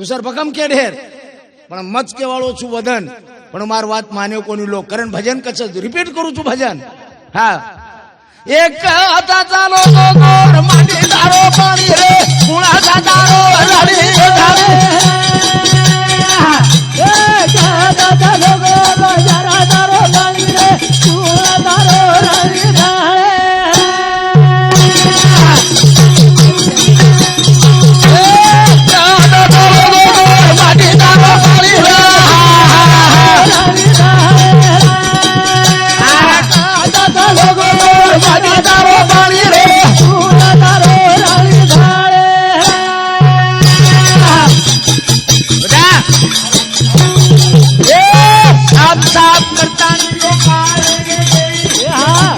દુસર ભગમ કે ઢેર? પણ મચકે કેવાળો છું વદન. પણ માર વાત માન્યો કોની? લોક કરણ ભજન કચ્છ રિપીટ કરું છું ભજન. હા. એક હતા ચાલો ગોર માટી તારો પાણી રે. ગુણા તા લડી ધારે એક હતા ચાલો ગોર સાપ સાપ કરતા હા.